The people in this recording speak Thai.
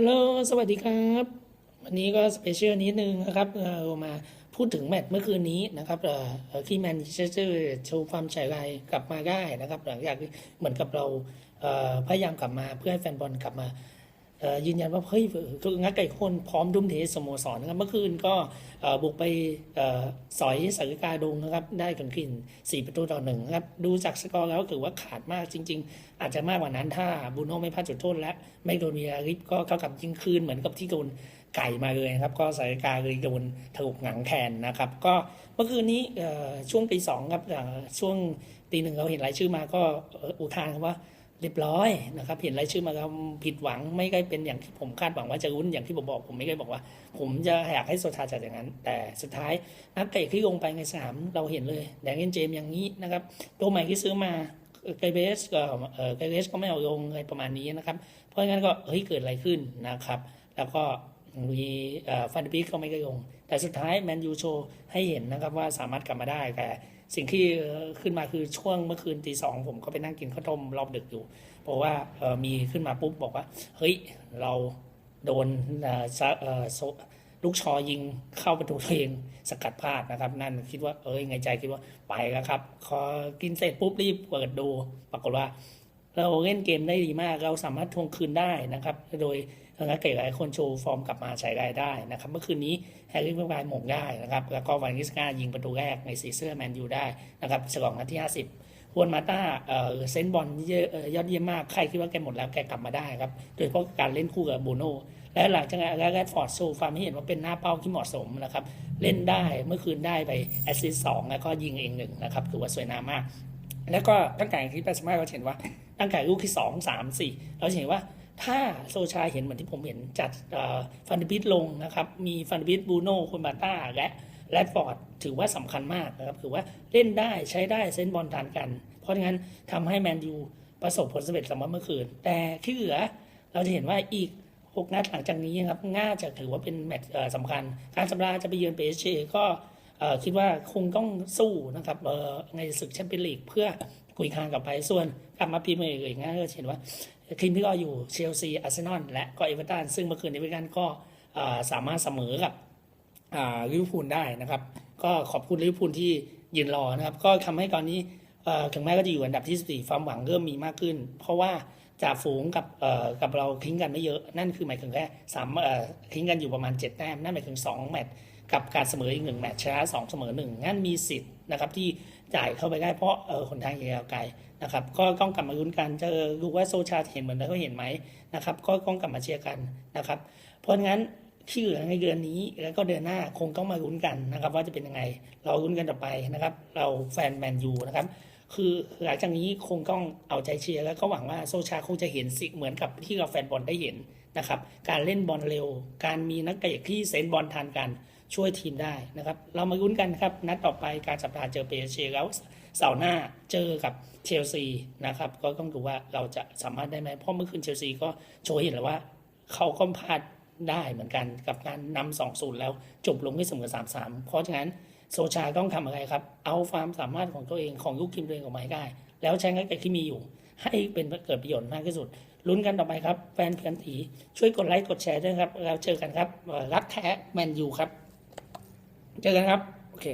ฮัลโหล สวัสดีครับ วันนี้ก็สเปเชียลนิดนึงนะครับเรามาพูดถึงแมตช์เมื่อคืนนี้นะครับเอ่อที่แมนเชสเตอร์โชว์ความฉายไรกลับมาได้นะครับ หลังจากเหมือนกับเราพยายามกลับมาเพื่อให้แฟนบอลกลับมา ยืนยันว่าเฮ้ยคืองักไก่คนพร้อมดุมเทสโมสรนะครับเมื่อคืนก็บุกไปออสอยสายกาดงนะครับ ได้กันกิน4ประตูต่อหนึ่งนะครับ ดูจากสกอร์แล้วถือว่าขาดมากจริง ๆ อาจจะมากกว่านั้นถ้าบูโน่ไม่พลาดจุดโทษและไม่โดนวีอาริสก็เท่ากับยิงคืนเหมือนกับที่โดนไก่มาเลยนะครับ ก็สายกาเลยโดนถูกหงังแทนนะครับ ก็เมื่อคืนนี้ช่วงตีสองครับช่วงตีหนึ่งเราเห็นรายชื่อมาก็อุทานครับว่า เรียบร้อยนะครับ เห็นรายชื่อมาแล้วผิดหวังไม่ได้เป็นอย่างที่ผมคาดหวังว่าจะรุ้นอย่างที่ผมบอกผมไม่ได้บอกว่า ผมจะอยากให้โซชาจัดอย่างนั้น แต่สุดท้ายนักเตะที่ลงไปในสนามเราเห็นเลยแดงเกนเจมอย่างนี้นะครับตัวใหม่ที่ซื้อมาไกเบสก็เออไกเบสก็ไม่เอาลงอะไรประมาณนี้นะครับ เพราะงั้นก็เฮ้ยเกิดอะไรขึ้นนะครับ แล้วก็ มีฟันดิบิกก็ไม่ได้ลงแต่สุดท้ายแมนยูโชว์ให้เห็นนะครับว่าสามารถกลับมาได้แต่สิ่งที่ขึ้นมาคือช่วงเมื่อคืนตีสองผมก็ไปนั่งกินข้าวต้มรอบดึกอยู่เพราะว่ามีขึ้นมาปุ๊บบอกว่า เฮ้ย เราโดนลูกชอยิงเข้าประตูตัวเองสกัดพลาดนะครับ นั่นคิดว่าเอ้ยไงใจคิดว่าไปแล้วครับพอกินเสร็จปุ๊บรีบเปิดดู ปรากฏว่า เราเล่นเกมได้ดีมาก เราสามารถทวงคืนได้นะครับ โดยนักเตะหลายคนโชว์ฟอร์มกลับมาใช้ได้ได้นะครับ เมื่อคืนนี้แฮร์รี่เมื่อวานหม่งได้นะครับ แล้วก็วันนิสกายิงประตูแรกในสีเสื้อแมนยูได้นะครับฉลองนัดที่ 50ฮวนมาต้าเอ่อเซนบอลยอดเยี่ยมมาก ใครคิดว่าแกหมดแล้วแกกลับมาได้ครับ โดยเฉพาะการเล่นคู่กับบูโน่และหลังจากนั้นแรดฟอร์ดโชว์ฟาร์มให้เห็นว่าเป็นหน้าเป้าที่เหมาะสมนะครับ เล่นได้เมื่อคืนได้ไปแอสซิสต์สองแล้วก็ยิงเองหนึ่งนะครับถือว่าสวยงามมาก แล้วก็ตั้งแต่คลิปแปดสิบห้าเราเห็นว่าตั้งแต่ลูกที่สองสามสี่เราเห็นว่าถ้าโซชาเห็นเหมือนที่ผมเห็นจัดฟันดิบิทลงนะครับ มีฟันดิบิทบูโน่คนบาต้าและแรดฟอร์ดถือว่าสำคัญมากนะครับถือว่าเล่นได้ใช้ได้เซนบอลทานกัน เพราะงั้นทำให้แมนยูประสบผลสำเร็จสำหรับเมื่อคืน แต่ที่เหลือเราจะเห็นว่าอีกหกนัดหลังจากนี้นะครับน่าจะถือว่าเป็นแมตช์สำคัญ การสำราจะไปเยือนเปเชก็ คิดว่าคงต้องสู้นะครับในศึกแชมเปี้ยนลีกเพื่อคุยคางกลับไปส่วนกลับมาพีเมียร์ลีกนะก็เห็นว่าทีมที่ก็อยู่เชลซีอาร์เซนอลและก็เอเวอร์ตันซึ่งเมื่อคืนเอเวอร์ตันก็สามารถเสมอกับลิเวอร์พูลได้นะครับ ก็ขอบคุณลิเวอร์พูลที่ยืนรอนะครับ ก็ทำให้ตอนนี้ถึงแม้ก็จะอยู่อันดับที่ 14 ความหวังเริ่มมีมากขึ้น เพราะว่า จ่าฝูงกับเอ่อกับเราทิ้งกันไม่เยอะนั่นคือหมายถึงแค่สามเอ่อทิ้งกันอยู่ประมาณ 7 แต้มนั่นหมายถึง 2 แมตช์กับการเสมออีกหนึ่งแมตช์ชนะสองเสมอหนึ่งงั้นมีสิทธิ์นะครับที่จ่ายเข้าไปได้เพราะเออหนทางยาวไกลนะครับก็ต้องกลับมาลุ้นกันจะรู้ว่าโซชาเห็นเหมือนเขาเห็นไหมนะครับก็ต้องกลับมาเชียร์กันนะครับเพราะงั้นที่เหลือในเดือนนี้แล้วก็เดือนหน้าคงต้องมาลุ้นกันนะครับว่าจะเป็นยังไง เราลุ้นกันต่อไปนะครับ เราแฟนแมนยูนะครับ คือหลังจากนี้คงต้องเอาใจเชียร์แล้วก็หวังว่าโซชาคงจะเห็นสิเหมือนกับที่เราแฟนบอลได้เห็นนะครับ การเล่นบอลเร็ว การมีนักเตะที่เซนบอลทันกันช่วยทีมได้นะครับ เรามาลุ้นกันครับ นัดต่อไปการสัปดาห์เจอเปเชแล้วเสาร์หน้าเจอกับเชลซีนะครับ ก็ต้องดูว่าเราจะสามารถได้ไหมเพราะเมื่อคืนเชลซีก็โชว์เห็นแล้วว่า เขาก็พลาดได้เหมือนกันกับการนำสองศูนย์แล้วจบลงที่เสมอสามสามเพราะฉะนั้น โซชาต้องทำอะไรครับ เอาความสามารถของตัวเองของลูกทีมตัวเองออกมาให้ได้ แล้วใช้นักเตะที่มีอยู่ ให้เป็นเกิดประโยชน์มากที่สุด ลุ้นกันต่อไปครับ แฟนเพียนถีช่วยกดไลค์กดแชร์ด้วยครับ เราเจอกันครับ รักแท้แมนยูครับ เจอกันครับ โอเค